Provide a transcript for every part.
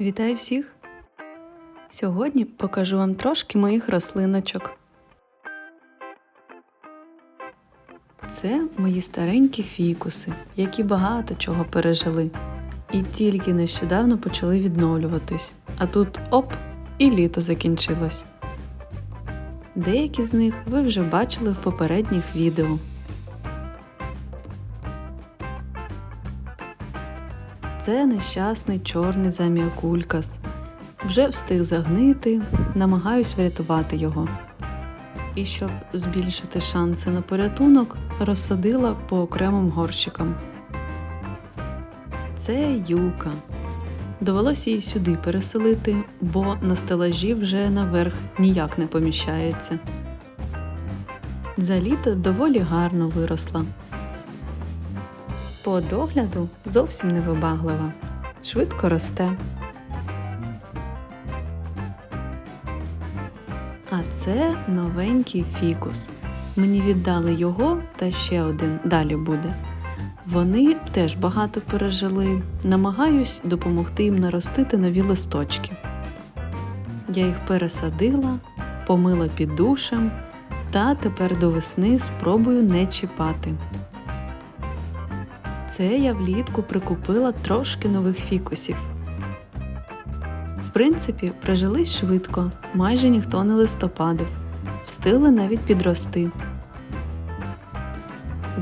Вітаю всіх! Сьогодні покажу вам трошки моїх рослиночок. Це мої старенькі фікуси, які багато чого пережили, і тільки нещодавно почали відновлюватись. А тут оп, і літо закінчилось. Деякі з них ви вже бачили в попередніх відео. Це нещасний чорний заміакулькас. Вже встиг загнити, намагаюсь врятувати його. І щоб збільшити шанси на порятунок, розсадила по окремим горщикам. Це юка. Довелося її сюди переселити, бо на стелажі вже наверх ніяк не поміщається. За літо доволі гарно виросла. По догляду зовсім невибаглива, швидко росте. А це новенький фікус. Мені віддали його та ще один далі буде. Вони теж багато пережили. Намагаюсь допомогти їм наростити нові листочки. Я їх пересадила, помила під душем та тепер до весни спробую не чіпати. Це я влітку прикупила трошки нових фікусів. В принципі, прижились швидко, майже ніхто не листопадив, встигли навіть підрости.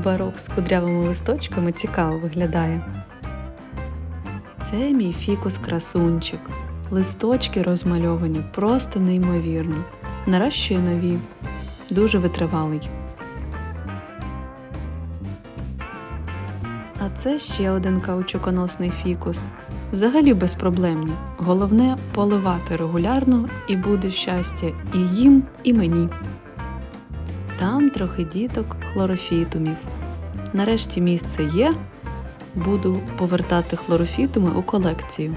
Барок з кудрявими листочками цікаво виглядає. Це мій фікус красунчик. Листочки розмальовані просто неймовірно. Нарощує нові, дуже витривалий. А це ще один каучуконосний фікус. Взагалі безпроблемні. Головне поливати регулярно і буде щастя і їм, і мені. Там трохи діток хлорофітумів. Нарешті місце є. Буду повертати хлорофітуми у колекцію.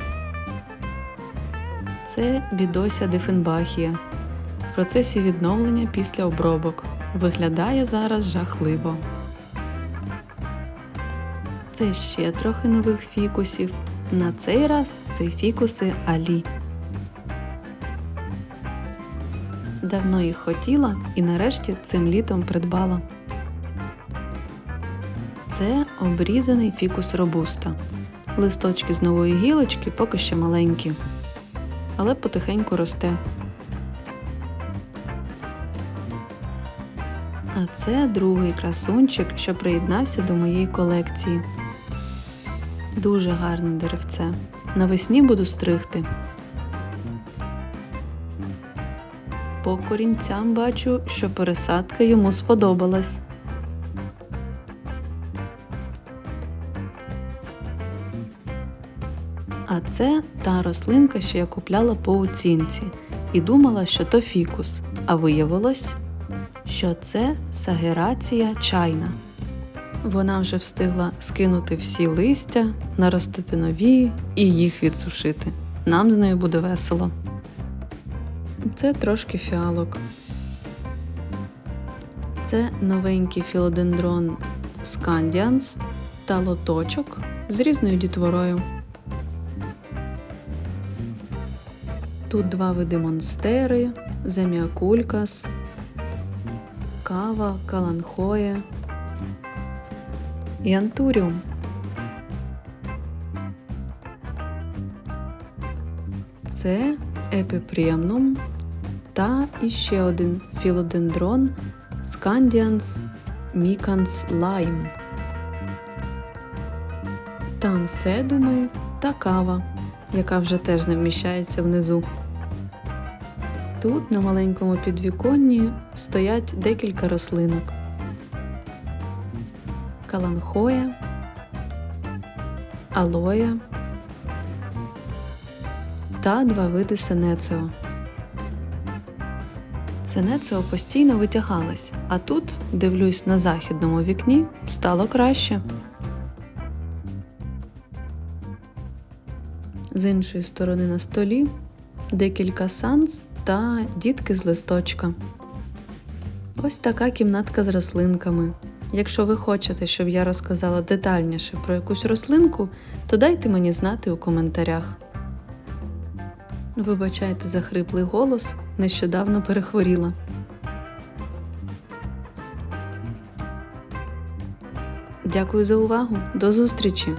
Це бідося дифенбахія. В процесі відновлення після обробок. Виглядає зараз жахливо. Це ще трохи нових фікусів. На цей раз це фікуси Алі. Давно їх хотіла і нарешті цим літом придбала. Це обрізаний фікус робуста. Листочки з нової гілочки поки що маленькі, але потихеньку росте. А це другий красунчик, що приєднався до моєї колекції. Дуже гарне деревце. Навесні буду стригти. По корінцям бачу, що пересадка йому сподобалась. А це та рослинка, що я купляла по оцінці, і думала, що то фікус, а виявилось, що це сагерація чайна. Вона вже встигла скинути всі листя, наростити нові і їх відсушити. Нам з нею буде весело. Це трошки фіалок. Це новенький філодендрон Скандіанс та лоточок з різною дітворою. Тут два види монстери, земіакулькас, кава, каланхоє і антуріум. Це епіпремнум та іще один філодендрон Scandians micans lime. Там седуми та кава, яка вже теж не вміщається внизу. Тут на маленькому підвіконні стоять декілька рослинок. Каланхоя, алоя та два види сенеціо. Сенеціо постійно витягалась, а тут, дивлюсь на західному вікні, стало краще. З іншої сторони на столі декілька санс та дітки з листочка. Ось така кімнатка з рослинками. Якщо ви хочете, щоб я розказала детальніше про якусь рослинку, то дайте мені знати у коментарях. Вибачайте за хриплий голос, нещодавно перехворіла. Дякую за увагу. До зустрічі!